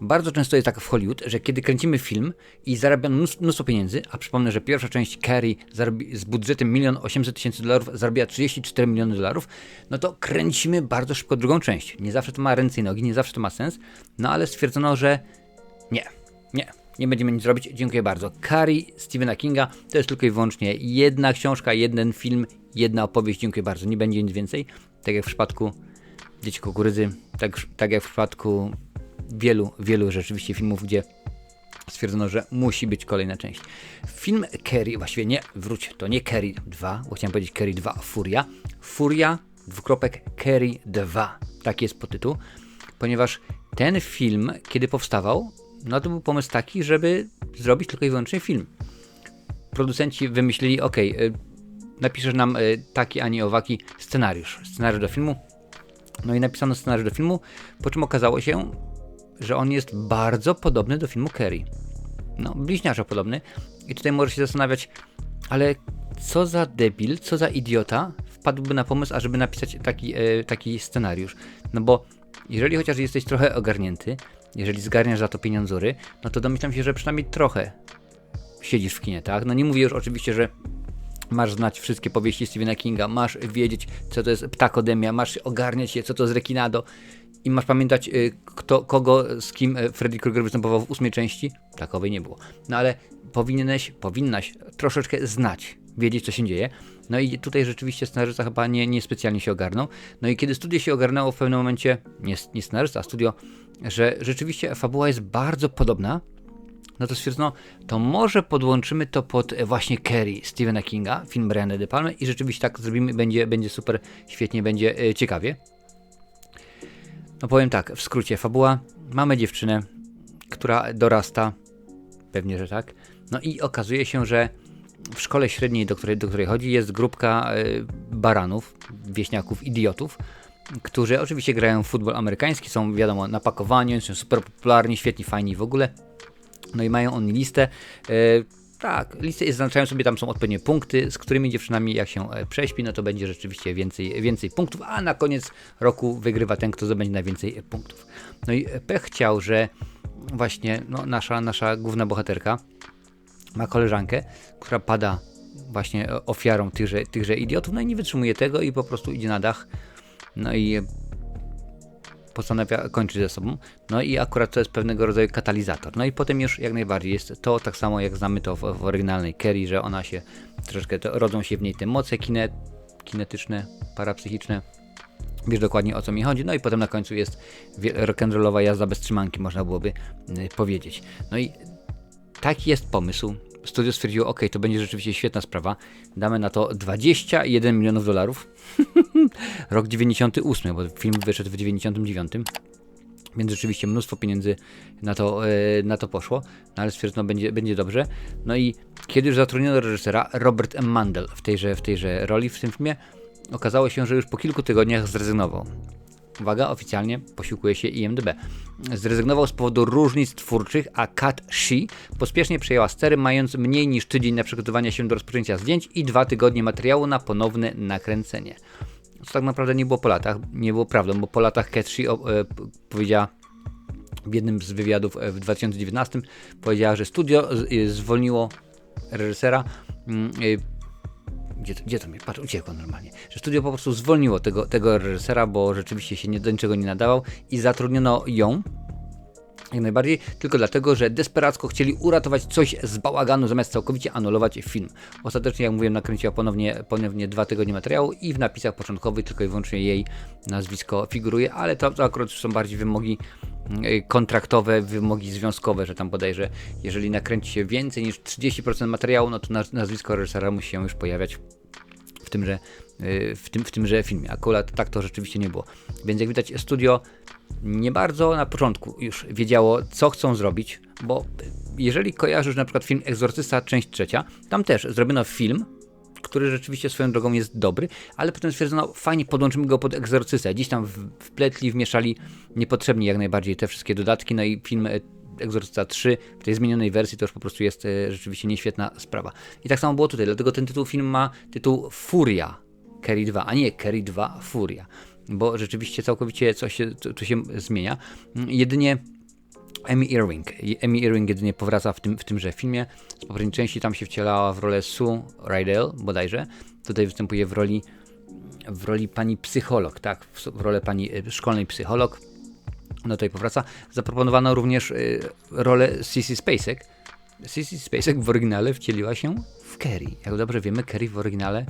Bardzo często jest tak w Hollywood, że kiedy kręcimy film i zarabiamy mnóstwo, pieniędzy, a przypomnę, że pierwsza część Carrie z budżetem 1 800 tysięcy dolarów zarobiła 34 miliony dolarów, no to kręcimy bardzo szybko drugą część. Nie zawsze to ma ręce i nogi, nie zawsze to ma sens, no ale stwierdzono, że nie, nie, nie będziemy nic robić, dziękuję bardzo. Carrie Stephena Kinga to jest tylko i wyłącznie jedna książka, jeden film, jedna opowieść, dziękuję bardzo, nie będzie nic więcej. Tak jak w przypadku Dzieci Kukurydzy, tak, tak jak w przypadku wielu, wielu rzeczywiście filmów, gdzie stwierdzono, że musi być kolejna część. Film Kerry, właściwie nie, wróć, to nie Kerry 2, bo chciałem powiedzieć Kerry 2 Furia. Furia, dwukropek Kerry 2. Taki jest podtytuł, ponieważ ten film, kiedy powstawał, no to był pomysł taki, żeby zrobić tylko i wyłącznie film. Producenci wymyślili, ok, napiszesz nam y, taki, a nie owaki scenariusz. Scenariusz do filmu. No i napisano scenariusz do filmu, po czym okazało się, że on jest bardzo podobny do filmu Kerry. No, bliźniaczo podobny. I tutaj możesz się zastanawiać, ale co za debil, co za idiota wpadłby na pomysł, ażeby napisać taki, e, taki scenariusz. No bo jeżeli chociaż jesteś trochę ogarnięty, jeżeli zgarniasz za to pieniądzury, no to domyślam się, że przynajmniej trochę siedzisz w kinie, tak? No nie mówię już oczywiście, że masz znać wszystkie powieści Stephena Kinga, masz wiedzieć, co to jest ptakodemia, masz ogarniać je, co to jest rekinado i masz pamiętać, y, kto, kogo, z kim y, Freddy Krueger występował w ósmej części? Takowej nie było. No ale powinieneś, powinnaś troszeczkę znać, wiedzieć, co się dzieje. No i tutaj rzeczywiście scenarzysta chyba nie, nie specjalnie się ogarnął. No i kiedy studio się ogarnęło w pewnym momencie, nie, nie scenarzysta, a studio, że rzeczywiście fabuła jest bardzo podobna, no to stwierdzono, to może podłączymy to pod e, właśnie Kerry Stephena Kinga, film Briana De Palmy i rzeczywiście tak zrobimy, będzie, będzie super, świetnie, będzie e, ciekawie. No powiem tak, w skrócie, fabuła, mamy dziewczynę, która dorasta, pewnie, że tak, no i okazuje się, że w szkole średniej, do której, do której chodzi, jest grupka e, baranów, wieśniaków, idiotów, którzy oczywiście grają w futbol amerykański, są wiadomo na pakowaniu, są super popularni, świetni, fajni w ogóle. No i mają oni listę. E, tak, listę zaznaczają sobie, tam są odpowiednie punkty, z którymi dziewczynami jak się e, prześpi, no to będzie rzeczywiście więcej, więcej punktów, a na koniec roku wygrywa ten, kto zdobędzie najwięcej punktów. No i pech chciał, że właśnie no, nasza, nasza główna bohaterka ma koleżankę, która pada właśnie ofiarą tychże, tychże idiotów, no i nie wytrzymuje tego i po prostu idzie na dach, no i postanawia kończyć ze sobą. No i akurat to jest pewnego rodzaju katalizator. No i potem już jak najbardziej jest to tak samo jak znamy to w, w oryginalnej Kerry, że ona się troszeczkę, to, rodzą się w niej te moce kine, kinetyczne, parapsychiczne. Wiesz dokładnie o co mi chodzi. No i potem na końcu jest rock'n'rollowa jazda bez trzymanki, można byłoby y, powiedzieć. No i taki jest pomysł studio stwierdziło, ok, to będzie rzeczywiście świetna sprawa, damy na to 21 milionów dolarów. Rok 98, bo film wyszedł w 99. Więc rzeczywiście mnóstwo pieniędzy na to, e, na to poszło, no ale stwierdzono, będzie, będzie dobrze. No i kiedy już zatrudniono reżysera Robert M. Mandel w tejże, w tejże roli w tym filmie, okazało się, że już po kilku tygodniach zrezygnował uwaga, oficjalnie posiłkuje się IMDB. Zrezygnował z powodu różnic twórczych, a Kat Shi pospiesznie przejęła stery, mając mniej niż tydzień na przygotowanie się do rozpoczęcia zdjęć i dwa tygodnie materiału na ponowne nakręcenie. Co tak naprawdę nie było po latach, nie było prawdą, bo po latach Kat Shi e, powiedziała w jednym z wywiadów e, w 2019 powiedziała, że studio z, zwolniło reżysera mm, e, gdzie, gdzie to mi? Patrz, uciekło normalnie. Że studio po prostu zwolniło tego, tego reżysera, bo rzeczywiście się nie, do niczego nie nadawał i zatrudniono ją, jak najbardziej, tylko dlatego, że desperacko chcieli uratować coś z bałaganu, zamiast całkowicie anulować film. Ostatecznie, jak mówiłem, nakręciła ponownie, ponownie dwa tygodnie materiału i w napisach początkowych tylko i wyłącznie jej nazwisko figuruje, ale to, to akurat są bardziej wymogi y, kontraktowe, wymogi związkowe, że tam bodajże jeżeli nakręci się więcej niż 30% materiału, no to nazwisko reżysera musi się już pojawiać w tymże, y, w tym, w tymże filmie. Akurat tak to rzeczywiście nie było. Więc jak widać, studio nie bardzo na początku już wiedziało, co chcą zrobić, bo jeżeli kojarzysz na przykład film Egzorcysta, część trzecia, tam też zrobiono film, który rzeczywiście swoją drogą jest dobry, ale potem stwierdzono, fajnie podłączymy go pod Egzorcystę. Dziś tam wpletli, wmieszali niepotrzebnie jak najbardziej te wszystkie dodatki, no i film e, Egzorcysta 3 w tej zmienionej wersji to już po prostu jest e, rzeczywiście nieświetna sprawa. I tak samo było tutaj, dlatego ten tytuł film ma tytuł Furia Kerry 2, a nie Kerry 2 Furia bo rzeczywiście całkowicie coś się, to, się zmienia. Jedynie Amy Irving. I Amy Irving jedynie powraca w, tym, w tymże filmie. Z poprzedniej części tam się wcielała w rolę Sue Rydell bodajże. Tutaj występuje w roli, w roli pani psycholog, tak? W, w rolę pani y, szkolnej psycholog. No tutaj powraca. Zaproponowano również y, rolę Sissy Spacek. Sissy Spacek w oryginale wcieliła się w Kerry. Jak dobrze wiemy, Kerry w oryginale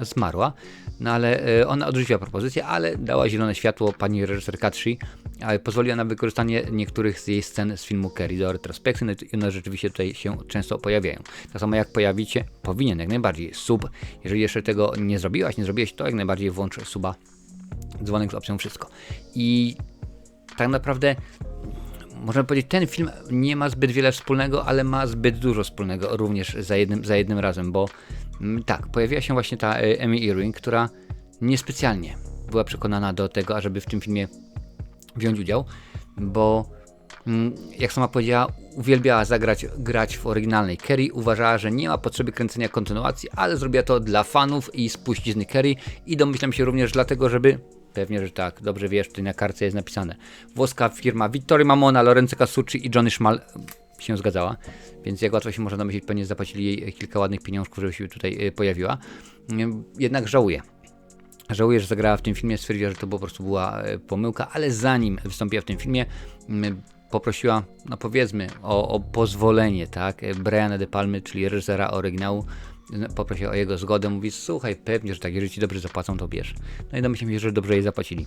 zmarła, no ale e, ona odrzuciła propozycję, ale dała zielone światło pani reżyser Katri, ale pozwoliła na wykorzystanie niektórych z jej scen z filmu Kerry do retrospekcji, no i one rzeczywiście tutaj się często pojawiają. Tak samo jak pojawicie, powinien jak najbardziej sub, jeżeli jeszcze tego nie zrobiłaś, nie zrobiłeś, to jak najbardziej włącz suba, dzwonek z opcją wszystko. I tak naprawdę można powiedzieć, ten film nie ma zbyt wiele wspólnego, ale ma zbyt dużo wspólnego również za jednym, za jednym razem, bo mm, tak, pojawiła się właśnie ta e, Emmy Irving, która niespecjalnie była przekonana do tego, ażeby w tym filmie wziąć udział, bo mm, jak sama powiedziała, uwielbiała zagrać grać w oryginalnej Kerry, uważała, że nie ma potrzeby kręcenia kontynuacji, ale zrobiła to dla fanów i spuścizny Kerry i domyślam się również dlatego, żeby Pewnie, że tak. Dobrze wiesz, tutaj na kartce jest napisane. Włoska firma Vittorio Mamona, Lorenzo Casucci i Johnny Schmal się zgadzała, więc jak łatwo się można domyślić, pewnie zapłacili jej kilka ładnych pieniążków, żeby się tutaj y, pojawiła. Jednak żałuję. Żałuję, że zagrała w tym filmie, stwierdziła, że to po prostu była y, pomyłka, ale zanim wystąpiła w tym filmie, poprosiła, no powiedzmy, o, o pozwolenie, tak, Briana De Palmy, czyli reżysera oryginału, poprosił o jego zgodę, mówi, słuchaj, pewnie, że tak, jeżeli ci dobrze zapłacą, to bierz. No i domyślam się, że dobrze jej zapłacili.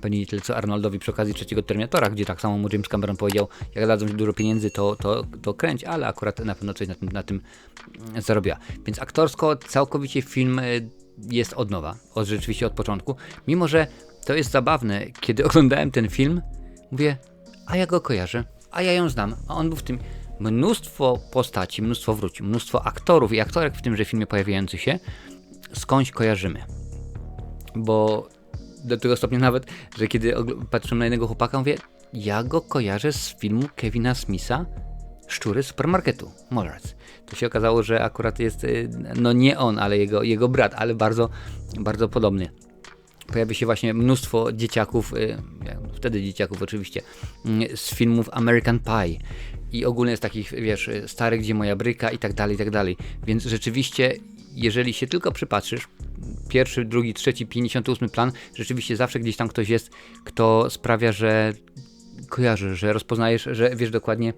Pewnie nie tyle co Arnoldowi przy okazji trzeciego Terminatora, gdzie tak samo mu James Cameron powiedział, jak dadzą ci dużo pieniędzy, to, to, to kręć, ale akurat na pewno coś na tym, na tym zarobiła. Więc aktorsko całkowicie film e, jest od nowa, od rzeczywiście od początku. Mimo, że to jest zabawne, kiedy oglądałem ten film, mówię, a ja go kojarzę, a ja ją znam, a on był w tym mnóstwo postaci, mnóstwo wróci, mnóstwo aktorów i aktorek w tymże filmie pojawiających się skądś kojarzymy. Bo do tego stopnia nawet, że kiedy patrzę na jednego chłopaka, mówię, ja go kojarzę z filmu Kevina Smitha Szczury supermarketu, Mollards. To się okazało, że akurat jest, y, no nie on, ale jego, jego brat, ale bardzo, bardzo podobny. Pojawi się właśnie mnóstwo dzieciaków, y, wtedy dzieciaków oczywiście, y, z filmów American Pie, i ogólnie z takich, wiesz, starych, gdzie moja bryka i tak dalej, i tak dalej. Więc rzeczywiście, jeżeli się tylko przypatrzysz, pierwszy, drugi, trzeci, 58 plan, rzeczywiście zawsze gdzieś tam ktoś jest, kto sprawia, że kojarzysz, że rozpoznajesz, że wiesz dokładnie,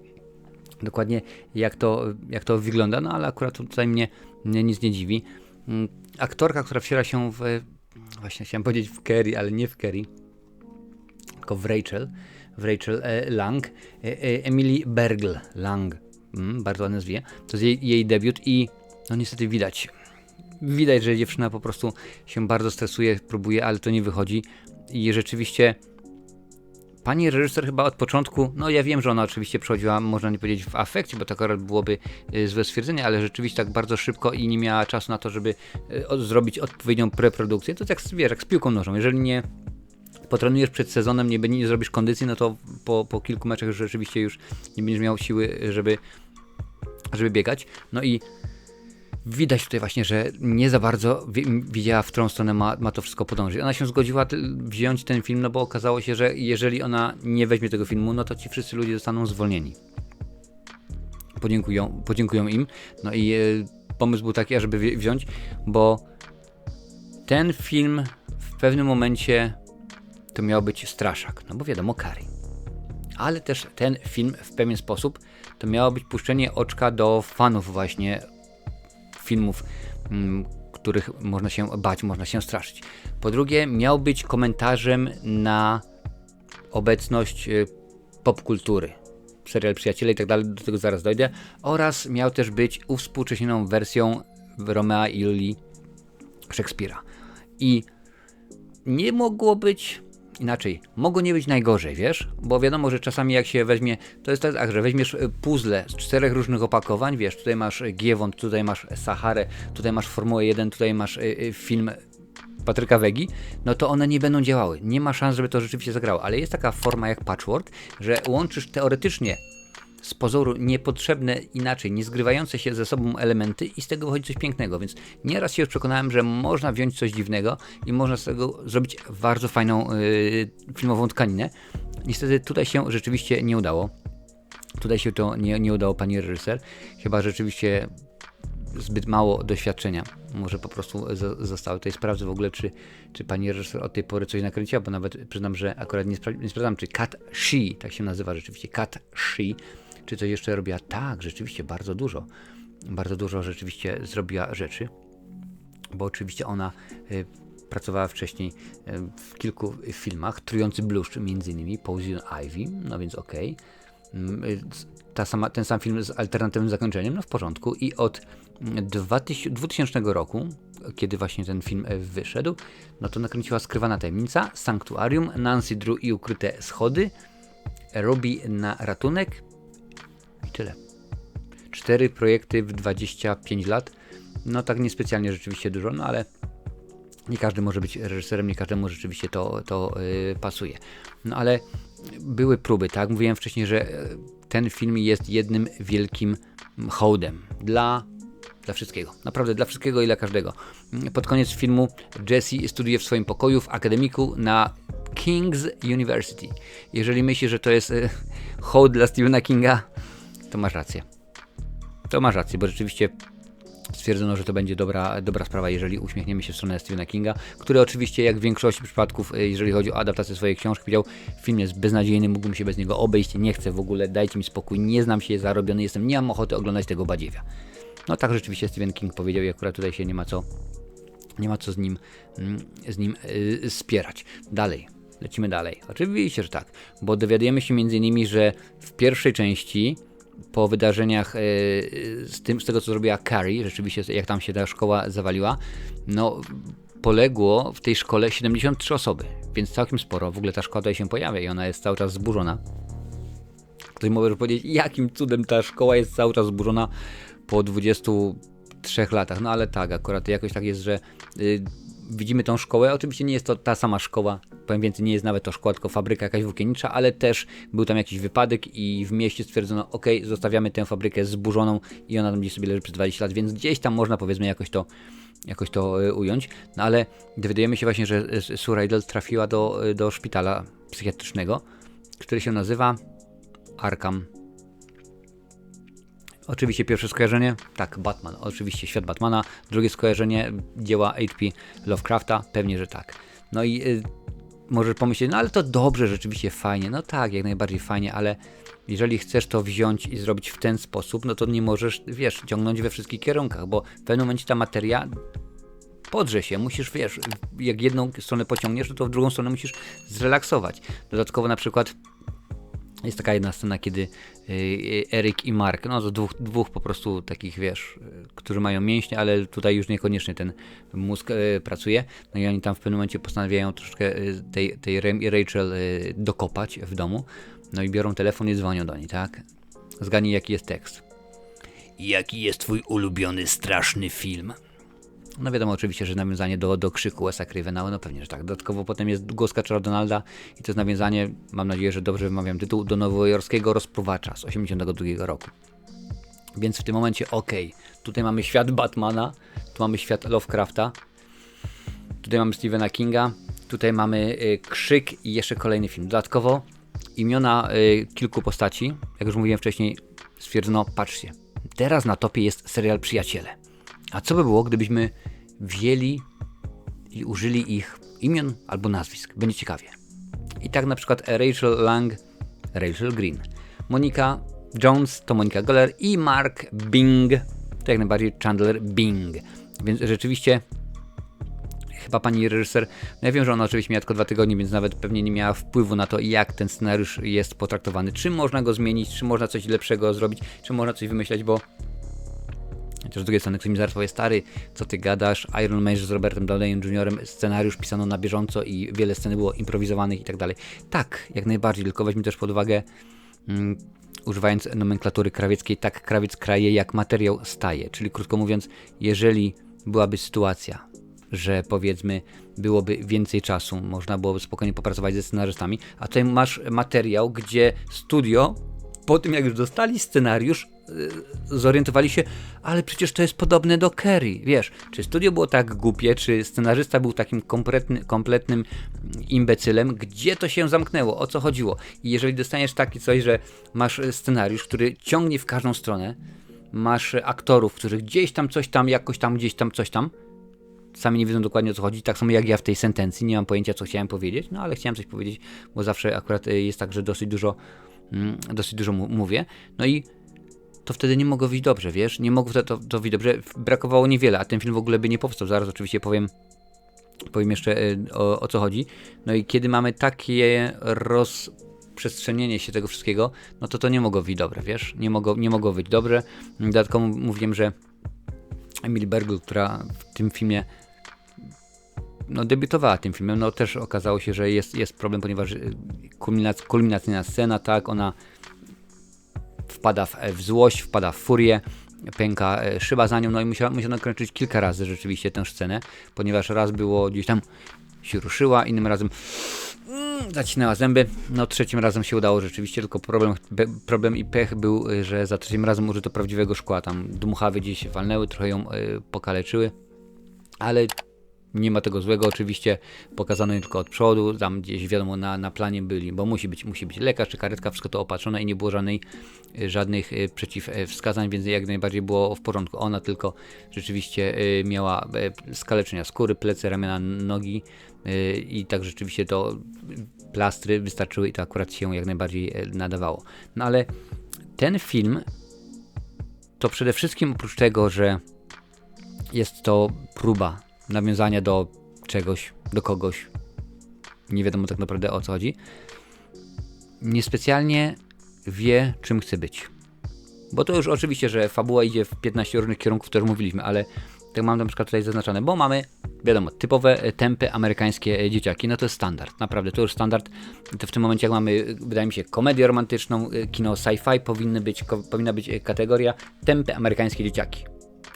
dokładnie jak to, jak to wygląda, no ale akurat tutaj mnie, mnie nic nie dziwi. Mm, aktorka, która wciela się w, właśnie chciałem powiedzieć w Kerry, ale nie w Kerry, tylko w Rachel, w Rachel e, Lang, e, e, Emily Bergl Lang, mm, bardzo ładne nazwie, to jest jej, jej debiut i no niestety widać, widać, że dziewczyna po prostu się bardzo stresuje, próbuje, ale to nie wychodzi. I rzeczywiście pani reżyser chyba od początku, no ja wiem, że ona oczywiście przechodziła, można nie powiedzieć w afekcie, bo to akurat byłoby złe stwierdzenie, ale rzeczywiście tak bardzo szybko i nie miała czasu na to, żeby zrobić odpowiednią preprodukcję, to tak wiesz, jak z piłką nożą, jeżeli nie potrenujesz przed sezonem, nie, nie zrobisz kondycji, no to po, po kilku meczach rzeczywiście już nie będziesz miał siły, żeby, żeby biegać. No i widać tutaj właśnie, że nie za bardzo widziała, w którą stronę ma, ma to wszystko podążyć. Ona się zgodziła wziąć ten film, no bo okazało się, że jeżeli ona nie weźmie tego filmu, no to ci wszyscy ludzie zostaną zwolnieni. Podziękują, podziękują im. No i e, pomysł był taki, żeby wziąć, bo ten film w pewnym momencie to miał być straszak, no bo wiadomo, Kari. Ale też ten film w pewien sposób to miało być puszczenie oczka do fanów właśnie filmów, mm, których można się bać, można się straszyć. Po drugie, miał być komentarzem na obecność y, popkultury, serial Przyjaciele i tak dalej, do tego zaraz dojdę, oraz miał też być uwspółcześnioną wersją Romea i Julii Szekspira. I nie mogło być inaczej, mogło nie być najgorzej, wiesz? Bo wiadomo, że czasami jak się weźmie, to jest tak, że weźmiesz e, puzzle z czterech różnych opakowań, wiesz, tutaj masz Giewont, tutaj masz Saharę, tutaj masz Formułę 1, tutaj masz y, y, film Patryka Wegi, no to one nie będą działały. Nie ma szans, żeby to rzeczywiście zagrało, ale jest taka forma jak patchwork, że łączysz teoretycznie z pozoru niepotrzebne inaczej, nie zgrywające się ze sobą elementy i z tego wychodzi coś pięknego, więc nieraz się już przekonałem, że można wziąć coś dziwnego i można z tego zrobić bardzo fajną yy, filmową tkaninę. Niestety tutaj się rzeczywiście nie udało. Tutaj się to nie, nie udało pani reżyser, chyba rzeczywiście zbyt mało doświadczenia. Może po prostu zostało. Tutaj sprawdzę w ogóle, czy, czy pani reżyser od tej pory coś nakręciła, bo nawet przyznam, że akurat nie, spra nie sprawdzam, czy Kat She, tak się nazywa rzeczywiście, Kat She, czy coś jeszcze robiła. Tak, rzeczywiście bardzo dużo. Bardzo dużo rzeczywiście zrobiła rzeczy, bo oczywiście ona y, pracowała wcześniej y, w kilku filmach, Trujący Bluszcz między innymi, Poison Ivy, no więc okej. Okay. Y, sama, ten sam film z alternatywnym zakończeniem, no w porządku. I od 2000 roku, kiedy właśnie ten film e, wyszedł, no to nakręciła Skrywana Tajemnica, Sanktuarium, Nancy Drew i Ukryte Schody, Robi na ratunek i tyle. Cztery projekty w 25 lat. No tak niespecjalnie rzeczywiście dużo, no ale nie każdy może być reżyserem, nie każdemu rzeczywiście to, to yy, pasuje. No ale były próby, tak? Mówiłem wcześniej, że e, ten film jest jednym wielkim hołdem dla dla wszystkiego. Naprawdę dla wszystkiego i dla każdego. Pod koniec filmu Jesse studiuje w swoim pokoju w akademiku na King's University. Jeżeli myślisz, że to jest e, hołd dla Stephena Kinga, to masz rację. To masz rację, bo rzeczywiście stwierdzono, że to będzie dobra, dobra sprawa, jeżeli uśmiechniemy się w stronę Stephena Kinga, który oczywiście, jak w większości przypadków, e, jeżeli chodzi o adaptację swojej książki, powiedział, film jest beznadziejny, mógłbym się bez niego obejść, nie chcę w ogóle, dajcie mi spokój, nie znam się, zarobiony jestem, nie mam ochoty oglądać tego badziewia. No tak rzeczywiście Stephen King powiedział i akurat tutaj się nie ma co, nie ma co z nim, mm, z nim yy, spierać. Dalej, lecimy dalej. Oczywiście, że tak, bo dowiadujemy się między innymi, że w pierwszej części po wydarzeniach yy, z, tym, z tego, co zrobiła Carrie, rzeczywiście jak tam się ta szkoła zawaliła, no poległo w tej szkole 73 osoby, więc całkiem sporo. W ogóle ta szkoła tutaj się pojawia i ona jest cały czas zburzona. Ktoś może powiedzieć, jakim cudem ta szkoła jest cały czas zburzona, po 23 latach. No ale tak, akurat jakoś tak jest, że y, widzimy tą szkołę. Oczywiście nie jest to ta sama szkoła, powiem więcej, nie jest nawet to szkoła, tylko fabryka jakaś włókiennicza, ale też był tam jakiś wypadek i w mieście stwierdzono, ok, zostawiamy tę fabrykę zburzoną i ona tam gdzieś sobie leży przez 20 lat, więc gdzieś tam można powiedzmy jakoś to jakoś to y, ująć. No ale dowiadujemy się właśnie, że Riddle trafiła do, do szpitala psychiatrycznego, który się nazywa Arkham Oczywiście pierwsze skojarzenie, tak, Batman, oczywiście świat Batmana. Drugie skojarzenie, dzieła H.P. Lovecrafta, pewnie, że tak. No i y, możesz pomyśleć, no ale to dobrze, rzeczywiście fajnie. No tak, jak najbardziej fajnie, ale jeżeli chcesz to wziąć i zrobić w ten sposób, no to nie możesz, wiesz, ciągnąć we wszystkich kierunkach, bo w pewnym momencie ta materia podrze się, musisz, wiesz, jak jedną stronę pociągniesz, no to w drugą stronę musisz zrelaksować. Dodatkowo na przykład jest taka jedna scena, kiedy y, y, Erik i Mark, no to dwóch, dwóch po prostu takich, wiesz, y, którzy mają mięśnie, ale tutaj już niekoniecznie ten mózg pracuje. No i oni tam w pewnym momencie postanawiają troszeczkę tej, tej Rachel dokopać w domu. No i biorą telefon i dzwonią do niej, tak? Zgadnij jaki jest tekst. Jaki jest twój ulubiony straszny film? No wiadomo oczywiście, że nawiązanie do, do krzyku Wes'a Cravena, no pewnie, że tak. Dodatkowo potem jest głos kaczora Donalda i to jest nawiązanie, mam nadzieję, że dobrze wymawiam tytuł, do nowojorskiego rozpruwacza z 82 roku. Więc w tym momencie, ok, tutaj mamy świat Batmana, tu mamy świat Lovecrafta, tutaj mamy Stephena Kinga, tutaj mamy y, krzyk i jeszcze kolejny film. Dodatkowo imiona y, kilku postaci, jak już mówiłem wcześniej, stwierdzono, patrzcie, teraz na topie jest serial Przyjaciele. A co by było, gdybyśmy wzięli i użyli ich imion albo nazwisk? Będzie ciekawie. I tak na przykład Rachel Lang, Rachel Green. Monika Jones to Monika Geller i Mark Bing to jak najbardziej Chandler Bing. Więc rzeczywiście chyba pani reżyser, no ja wiem, że ona oczywiście miała tylko dwa tygodnie, więc nawet pewnie nie miała wpływu na to, jak ten scenariusz jest potraktowany. Czy można go zmienić, czy można coś lepszego zrobić, czy można coś wymyśleć, bo Chociaż z drugiej strony ktoś mi zaraz powie, stary, co ty gadasz, Iron Man z Robertem Downeyem Jr., scenariusz pisano na bieżąco i wiele scen było improwizowanych i tak dalej. Tak, jak najbardziej, tylko weźmy też pod uwagę, mm, używając nomenklatury krawieckiej, tak krawiec kraje, jak materiał staje. Czyli krótko mówiąc, jeżeli byłaby sytuacja, że powiedzmy byłoby więcej czasu, można byłoby spokojnie popracować ze scenarzystami, a tutaj masz materiał, gdzie studio po tym jak już dostali scenariusz, y, zorientowali się, ale przecież to jest podobne do Kerry. Wiesz, czy studio było tak głupie, czy scenarzysta był takim kompletny, kompletnym imbecylem, gdzie to się zamknęło, o co chodziło. I jeżeli dostaniesz taki coś, że masz scenariusz, który ciągnie w każdą stronę, masz aktorów, których gdzieś tam coś tam, jakoś tam, gdzieś tam coś tam, sami nie wiedzą dokładnie o co chodzi, tak samo jak ja w tej sentencji, nie mam pojęcia co chciałem powiedzieć, no ale chciałem coś powiedzieć, bo zawsze akurat y, jest tak, że dosyć dużo, dosyć dużo mówię, no i to wtedy nie mogło wyjść dobrze, wiesz, nie mogło to, to, wyjść dobrze, brakowało niewiele, a ten film w ogóle by nie powstał, zaraz oczywiście powiem, powiem jeszcze y, o, o co chodzi, no i kiedy mamy takie rozprzestrzenienie się tego wszystkiego, no to to nie mogło wyjść dobre, wiesz, nie mogło, nie mogło wyjść dobrze, dodatkowo mówiłem, że Emily Bergl, która w tym filmie no, debiutowała tym filmem, no też okazało się, że jest, jest problem, ponieważ y, kulminac, kulminacyjna scena, tak, ona wpada w, w złość, wpada w furię, pęka e, szyba za nią, no i musiano, musiano kręcić kilka razy rzeczywiście tę scenę, ponieważ raz było gdzieś tam się ruszyła, innym razem mm, zacinała zęby, no trzecim razem się udało rzeczywiście, tylko problem, problem i pech był, y, że za trzecim razem użyto prawdziwego szkła, tam dmuchawy gdzieś walnęły, trochę ją y, pokaleczyły, ale nie ma tego złego, oczywiście pokazano tylko od przodu, tam gdzieś wiadomo na, na planie byli, bo musi być, musi być lekarz czy karetka, wszystko to opatrzone i nie było żadnej, y, żadnych y, przeciwwskazań, więc jak najbardziej było w porządku. Ona tylko rzeczywiście y, miała skaleczenia skóry, plecy, ramiona, nogi i tak rzeczywiście to plastry wystarczyły i to akurat się jak najbardziej nadawało. No ale ten film to przede wszystkim oprócz tego, że jest to próba nawiązania do czegoś, do kogoś. Nie wiadomo tak naprawdę o co chodzi. Niespecjalnie wie, czym chce być. Bo to już oczywiście, że fabuła idzie w 15 różnych kierunków, o których mówiliśmy, ale tak mam na przykład tutaj zaznaczone, bo mamy, wiadomo, typowe tempy amerykańskie dzieciaki, no to jest standard, naprawdę, to już standard. To w tym momencie, jak mamy, wydaje mi się, komedię romantyczną, kino sci-fi, powinny być, powinna być kategoria tempy amerykańskie dzieciaki.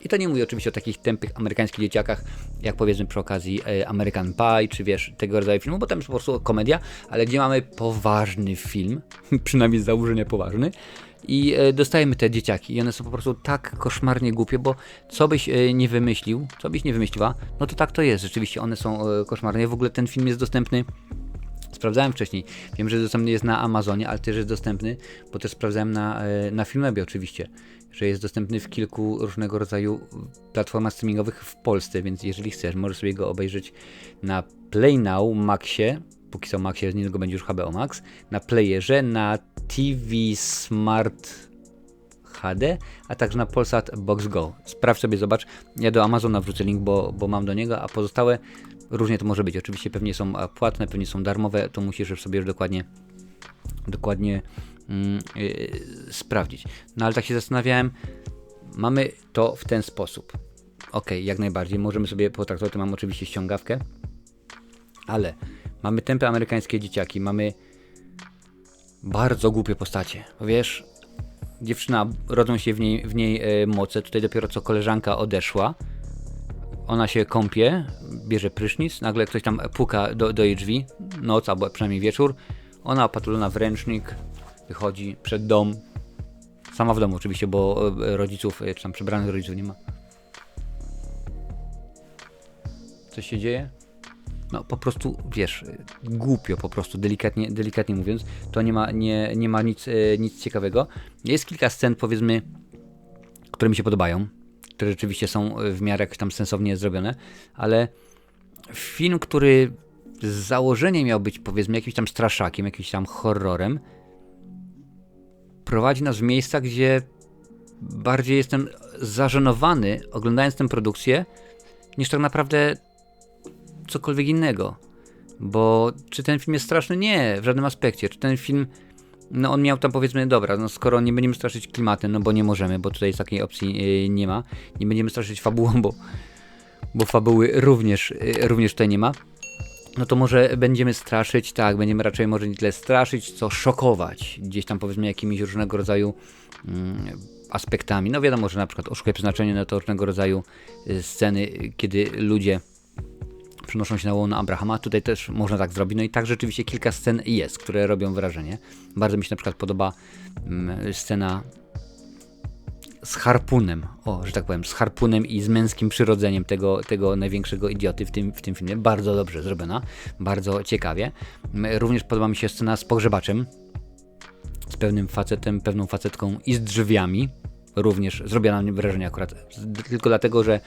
I to nie mówię oczywiście o takich tępych amerykańskich dzieciakach, jak powiedzmy przy okazji e, American Pie, czy wiesz, tego rodzaju filmu, bo tam jest po prostu komedia, ale gdzie mamy poważny film, przynajmniej z założenia poważny, i e, dostajemy te dzieciaki i one są po prostu tak koszmarnie głupie, bo co byś e, nie wymyślił, co byś nie wymyśliła, no to tak to jest, rzeczywiście one są koszmarne. W ogóle ten film jest dostępny sprawdzałem wcześniej. Wiem, że dostępny jest na Amazonie, ale też jest dostępny, bo też sprawdzałem na, na Filmwebie oczywiście że jest dostępny w kilku różnego rodzaju platformach streamingowych w Polsce, więc jeżeli chcesz, możesz sobie go obejrzeć na Play Now Maxie, póki co Maxie, niedługo będzie już HBO Max, na Playerze, na TV Smart HD, a także na Polsat Box Go. Sprawdź sobie, zobacz. Ja do Amazona wrzucę link, bo, bo mam do niego, a pozostałe różnie to może być. Oczywiście pewnie są płatne, pewnie są darmowe, to musisz sobie już dokładnie dokładnie yy, sprawdzić. No ale tak się zastanawiałem, mamy to w ten sposób. Ok, jak najbardziej, możemy sobie potraktować, to mam oczywiście ściągawkę, ale mamy tempy amerykańskie dzieciaki, mamy bardzo głupie postacie. Wiesz, dziewczyna, rodzą się w niej, w niej e, moce, tutaj dopiero co koleżanka odeszła, ona się kąpie, bierze prysznic, nagle ktoś tam puka do, do jej drzwi, noc albo przynajmniej wieczór, ona opatulona w ręcznik, wychodzi przed dom. Sama w domu oczywiście, bo e, rodziców, e, czy tam przebranych rodziców nie ma. Coś się dzieje? No po prostu, wiesz, głupio po prostu, delikatnie, delikatnie mówiąc. To nie ma, nie, nie ma nic, e, nic ciekawego. Jest kilka scen, powiedzmy, które mi się podobają, które rzeczywiście są w miarę tam sensownie zrobione, ale film, który z założenia miał być powiedzmy jakimś tam straszakiem, jakimś tam horrorem, prowadzi nas w miejsca, gdzie bardziej jestem zażenowany oglądając tę produkcję, niż tak naprawdę cokolwiek innego. Bo czy ten film jest straszny? Nie, w żadnym aspekcie. Czy ten film, no on miał tam powiedzmy, dobra, no skoro nie będziemy straszyć klimatem, no bo nie możemy, bo tutaj takiej opcji yy, nie ma. Nie będziemy straszyć fabułą, bo, bo fabuły również, yy, również tutaj nie ma no to może będziemy straszyć, tak, będziemy raczej może nie tyle straszyć, co szokować, gdzieś tam powiedzmy jakimiś różnego rodzaju mm, aspektami. No wiadomo, że na przykład oszukuje przeznaczenie, no to różnego rodzaju y, sceny, kiedy ludzie przenoszą się na łono Abrahama. Tutaj też można tak zrobić. No i tak rzeczywiście kilka scen jest, które robią wrażenie. Bardzo mi się na przykład podoba mm, scena z harpunem, o, że tak powiem, z harpunem i z męskim przyrodzeniem tego, tego największego idioty w tym, w tym filmie. Bardzo dobrze zrobiona, bardzo ciekawie. Również podoba mi się scena z pogrzebaczem, z pewnym facetem, pewną facetką i z drzwiami. Również zrobiona na mnie wrażenie akurat, tylko dlatego, że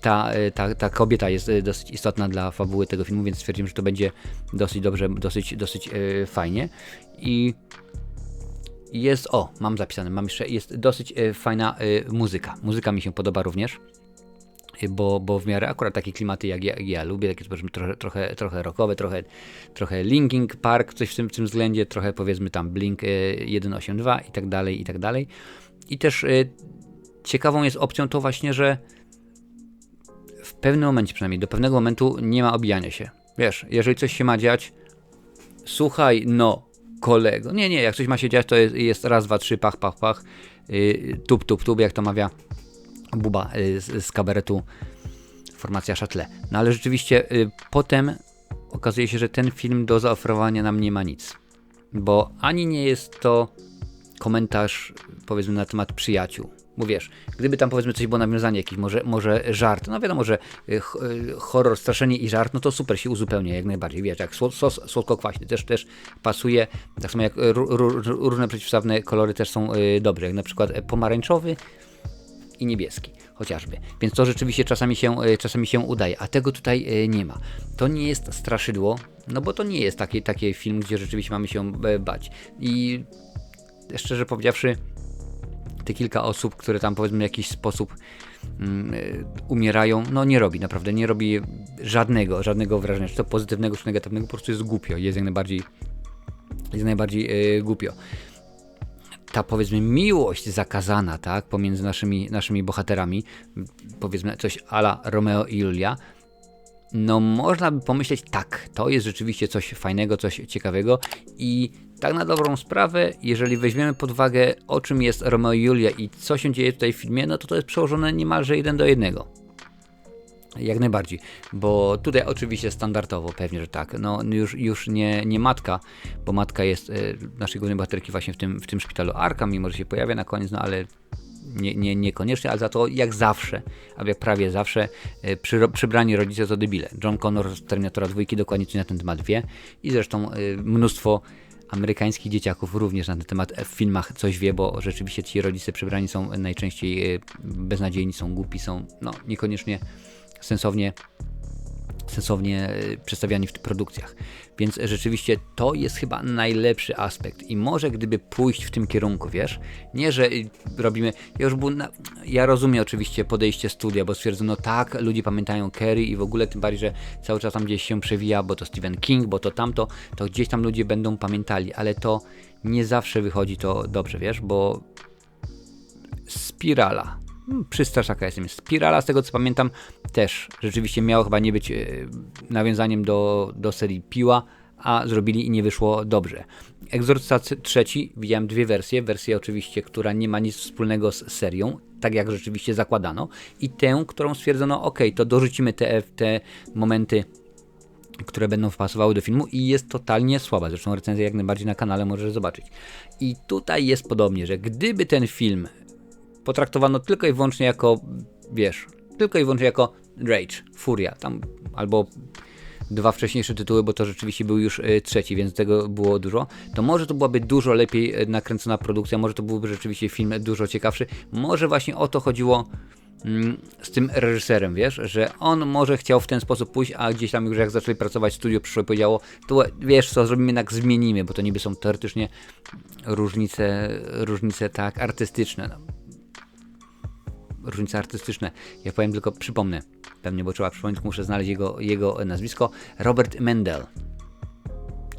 ta, ta, ta kobieta jest dosyć istotna dla fabuły tego filmu, więc stwierdziłem, że to będzie dosyć dobrze, dosyć, dosyć yy, fajnie. I jest, o, mam zapisane, mam jeszcze, jest dosyć e, fajna e, muzyka. Muzyka mi się podoba również, e, bo, bo w miarę akurat takie klimaty jak ja, ja lubię, takie powiedzmy trochę, trochę, trochę rockowe, trochę, trochę Linking Park, coś w tym, w tym względzie, trochę powiedzmy tam Blink 182 i tak dalej, i tak dalej. I też ciekawą jest opcją to właśnie, że w pewnym momencie przynajmniej, do pewnego momentu nie ma obijania się. Wiesz, jeżeli coś się ma dziać, słuchaj, no, kolego. Nie, nie, jak coś ma się dziać, to jest, jest raz, dwa, trzy, pach, pach, pach, yy, tup, tup, tup, jak to mawia Buba yy, z, z kabaretu formacja Châtelet. No ale rzeczywiście yy, potem okazuje się, że ten film do zaoferowania nam nie ma nic. Bo ani nie jest to komentarz, powiedzmy, na temat przyjaciół, bo wiesz, gdyby tam powiedzmy coś było nawiązanie, jakiś może, może żart, no wiadomo, że y, y, horror, straszenie i żart, no to super się uzupełnia jak najbardziej, wiesz, jak sos słodko-kwaśny też, też pasuje, tak samo jak różne przeciwstawne kolory też są y, dobre, jak na przykład pomarańczowy i niebieski chociażby. Więc to rzeczywiście czasami się, czasami się udaje, a tego tutaj nie ma. To nie jest straszydło, no bo to nie jest taki, taki film, gdzie rzeczywiście mamy się bać. I szczerze powiedziawszy, te kilka osób, które tam powiedzmy w jakiś sposób um, umierają, no nie robi, naprawdę nie robi żadnego, żadnego wrażenia, czy to pozytywnego, czy negatywnego, po prostu jest głupio, jest jak najbardziej, jest najbardziej yy, głupio. Ta powiedzmy miłość zakazana, tak, pomiędzy naszymi, naszymi bohaterami, powiedzmy coś ala Romeo i Julia, no można by pomyśleć, tak, to jest rzeczywiście coś fajnego, coś ciekawego i tak na dobrą sprawę, jeżeli weźmiemy pod uwagę o czym jest Romeo i Julia i co się dzieje tutaj w filmie, no to to jest przełożone niemalże jeden do jednego. Jak najbardziej, bo tutaj oczywiście standardowo pewnie, że tak. No już, już nie, nie matka, bo matka jest y, naszej głównej bohaterki właśnie w tym, w tym szpitalu Arka, mimo że się pojawia na koniec, no ale nie, nie, niekoniecznie, ale za to jak zawsze, a jak prawie zawsze, y, przy, przybrani rodzice to debile. John Connor z Terminatora 2 dokładnie coś na ten temat wie i zresztą y, mnóstwo amerykańskich dzieciaków również na ten temat w filmach coś wie, bo rzeczywiście ci rodzice przebrani są najczęściej e, beznadziejni, są głupi, są no, niekoniecznie sensownie sensownie e, przedstawiani w tych produkcjach. Więc rzeczywiście to jest chyba najlepszy aspekt. I może gdyby pójść w tym kierunku, wiesz, nie, że robimy, ja już był na, ja rozumiem oczywiście podejście studia, bo stwierdzono tak, ludzie pamiętają Kerry i w ogóle tym bardziej, że cały czas tam gdzieś się przewija, bo to Stephen King, bo to tamto, to gdzieś tam ludzie będą pamiętali, ale to nie zawsze wychodzi to dobrze, wiesz, bo spirala, przy Straszaka jestem. Spirala, z tego co pamiętam, też rzeczywiście miało chyba nie być e, nawiązaniem do, do serii Piła, a zrobili i nie wyszło dobrze. Exorcysta trzeci, widziałem dwie wersje. Wersję oczywiście, która nie ma nic wspólnego z serią, tak jak rzeczywiście zakładano, i tę, którą stwierdzono, ok, to dorzucimy te, te momenty które będą wpasowały do filmu i jest totalnie słaba. Zresztą recenzję jak najbardziej na kanale możesz zobaczyć. I tutaj jest podobnie, że gdyby ten film potraktowano tylko i wyłącznie jako, wiesz, tylko i wyłącznie jako Rage, Furia, tam albo dwa wcześniejsze tytuły, bo to rzeczywiście był już y, trzeci, więc tego było dużo, to może to byłaby dużo lepiej y, nakręcona produkcja, może to byłby rzeczywiście film dużo ciekawszy. Może właśnie o to chodziło mm, z tym reżyserem, wiesz, że on może chciał w ten sposób pójść, a gdzieś tam już jak zaczęli pracować studio przyszło i powiedziało, to wiesz co, zrobimy jednak zmienimy, bo to niby są teoretycznie różnice, różnice tak artystyczne. No różnice artystyczne. Ja powiem tylko, przypomnę, pewnie, bo trzeba przypomnieć, muszę znaleźć jego, jego nazwisko. Robert Mendel.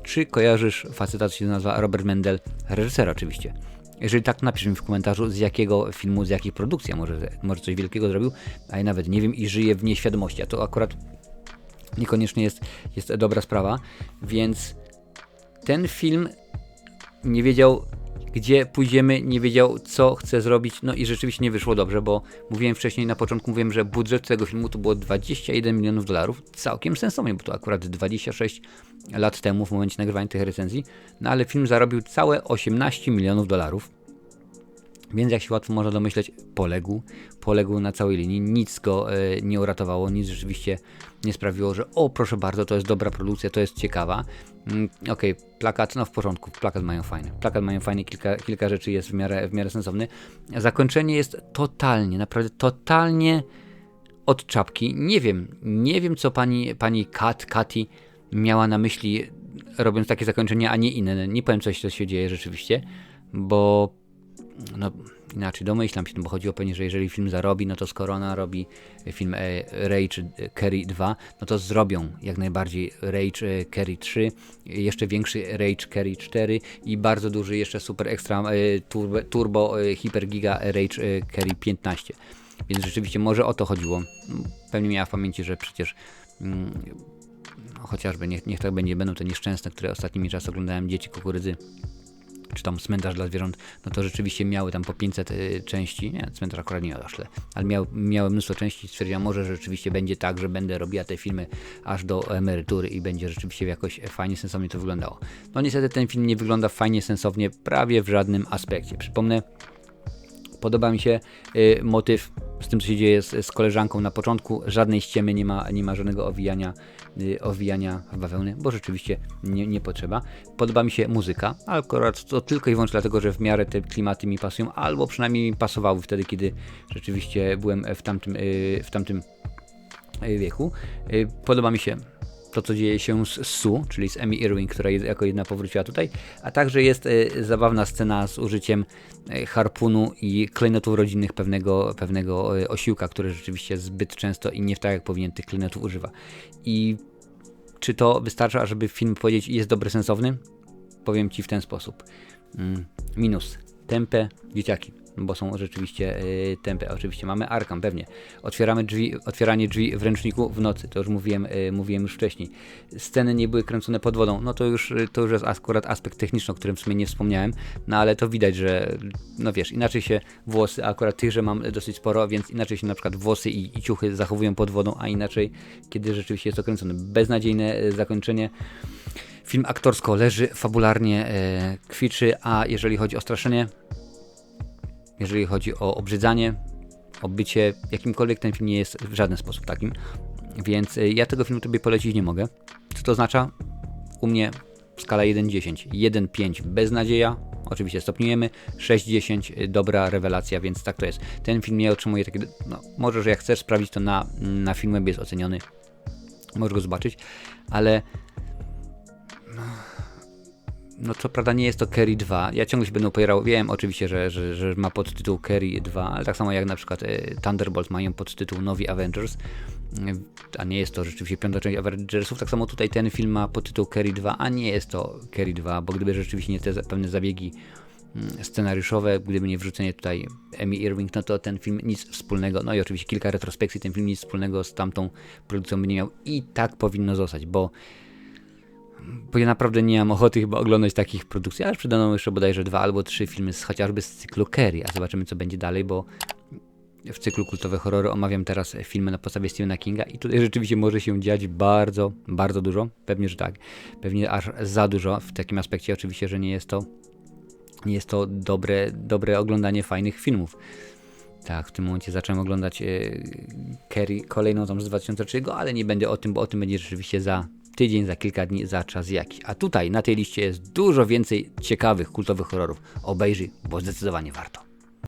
Czy kojarzysz faceta, co się nazywa Robert Mendel? Reżyser oczywiście. Jeżeli tak, napisz mi w komentarzu, z jakiego filmu, z jakiej produkcji, może, może coś wielkiego zrobił, a ja nawet nie wiem i żyję w nieświadomości. A to akurat niekoniecznie jest, jest dobra sprawa, więc ten film nie wiedział, gdzie pójdziemy, nie wiedział co chce zrobić, no i rzeczywiście nie wyszło dobrze, bo mówiłem wcześniej na początku, mówiłem, że budżet tego filmu to było 21 milionów dolarów, całkiem sensownie, bo to akurat 26 lat temu w momencie nagrywania tych recenzji, no ale film zarobił całe 18 milionów dolarów. Więc jak się łatwo można domyśleć, poległ, poległ na całej linii, nic go e, nie uratowało, nic rzeczywiście nie sprawiło, że o proszę bardzo, to jest dobra produkcja, to jest ciekawa. Mm, Okej, plakat, no w porządku, plakat mają fajny, plakat mają fajny, kilka, kilka rzeczy jest w miarę, w miarę sensowny. Zakończenie jest totalnie, naprawdę totalnie od czapki. Nie wiem, nie wiem co pani, pani Kat, Kati miała na myśli robiąc takie zakończenie, a nie inne. Nie powiem coś, co się dzieje rzeczywiście, bo no inaczej domyślam się, no bo chodziło pewnie, że jeżeli film zarobi, no to skoro ona robi film e, Rage e, Carry 2, no to zrobią jak najbardziej Rage e, Carry 3, jeszcze większy Rage Carry 4 i bardzo duży jeszcze super ekstra e, turbo, turbo hiper giga Rage Carry 15. Więc rzeczywiście może o to chodziło. Pewnie miała w pamięci, że przecież mm, chociażby niech, niech tak będzie, będą te nieszczęsne, które ostatnimi czasy oglądałem, dzieci kukurydzy, czy tam cmentarz dla zwierząt, no to rzeczywiście miały tam po 500 y, części, nie, cmentarz akurat nie tyle, ale miał, miały mnóstwo części i stwierdziłam, może rzeczywiście będzie tak, że będę robiła te filmy aż do emerytury i będzie rzeczywiście jakoś fajnie, sensownie to wyglądało. No niestety ten film nie wygląda fajnie, sensownie, prawie w żadnym aspekcie. Przypomnę, Podoba mi się y, motyw z tym, co się dzieje z, z koleżanką na początku. Żadnej ściemy nie ma, nie ma żadnego owijania, y, owijania w bo rzeczywiście nie, nie potrzeba. Podoba mi się muzyka, akurat to tylko i wyłącznie dlatego, że w miarę te klimaty mi pasują, albo przynajmniej mi pasowały wtedy, kiedy rzeczywiście byłem w tamtym, y, w tamtym y, wieku. Y, Podoba mi się to, co dzieje się z Sue, czyli z Emmy Irwing, która jako jedna powróciła tutaj, a także jest e, zabawna scena z użyciem e, harpunu i klejnotów rodzinnych pewnego, pewnego e, osiłka, który rzeczywiście zbyt często i nie tak jak powinien tych klejnotów używa. I czy to wystarcza, żeby film powiedzieć jest dobry, sensowny? Powiem Ci w ten sposób. Mm, minus. Tempe dzieciaki, bo są rzeczywiście y. Oczywiście mamy Arkam, pewnie. Otwieramy drzwi, otwieranie drzwi w ręczniku w nocy, to już mówiłem, y, mówiłem już wcześniej. Sceny nie były kręcone pod wodą, no to już, y, to już jest akurat aspekt techniczny, o którym w sumie nie wspomniałem, no ale to widać, że no wiesz, inaczej się włosy, akurat tychże mam dosyć sporo, więc inaczej się na przykład włosy i, i ciuchy zachowują pod wodą, a inaczej, kiedy rzeczywiście jest to kręcone. Beznadziejne y, zakończenie. Film aktorsko leży, fabularnie e, kwiczy, a jeżeli chodzi o straszenie, jeżeli chodzi o obrzydzanie, o bycie jakimkolwiek, ten film nie jest w żaden sposób takim. Więc e, ja tego filmu tobie polecić nie mogę. Co to oznacza? U mnie skala 1-10. 1-5 beznadzieja, oczywiście stopniujemy. 6-10 y, dobra rewelacja, więc tak to jest. Ten film nie otrzymuje takiego, no może, że jak chcesz sprawdzić to na, na filmie jest oceniony. Możesz go zobaczyć, ale no co prawda nie jest to Kerry 2. Ja ciągle się będę opierał. Wiem oczywiście, że, że, że ma podtytuł Kerry 2, ale tak samo jak na przykład e, Thunderbolt mają podtytuł Nowi Avengers, e, a nie jest to rzeczywiście piąta część Avengersów. Tak samo tutaj ten film ma podtytuł Kerry 2, a nie jest to Kerry 2, bo gdyby rzeczywiście nie te pewne zabiegi mm, scenariuszowe, gdyby nie wrzucenie tutaj Emmy Irving, no to ten film nic wspólnego, no i oczywiście kilka retrospekcji, ten film nic wspólnego z tamtą produkcją by nie miał i tak powinno zostać, bo bo ja naprawdę nie mam ochoty chyba oglądać takich produkcji, ale przydano jeszcze bodajże dwa albo trzy filmy z, chociażby z cyklu Kerry, a zobaczymy co będzie dalej, bo w cyklu kultowe horrory omawiam teraz filmy na podstawie Stephena Kinga i tutaj rzeczywiście może się dziać bardzo, bardzo dużo, pewnie, że tak, pewnie aż za dużo. W takim aspekcie oczywiście, że nie jest to nie jest to dobre, dobre oglądanie fajnych filmów. Tak, w tym momencie zacząłem oglądać e, Kerry kolejną tam z 2003, ale nie będę o tym, bo o tym będzie rzeczywiście za tydzień, za kilka dni, za czas jakiś. A tutaj na tej liście jest dużo więcej ciekawych, kultowych horrorów. Obejrzyj, bo zdecydowanie warto.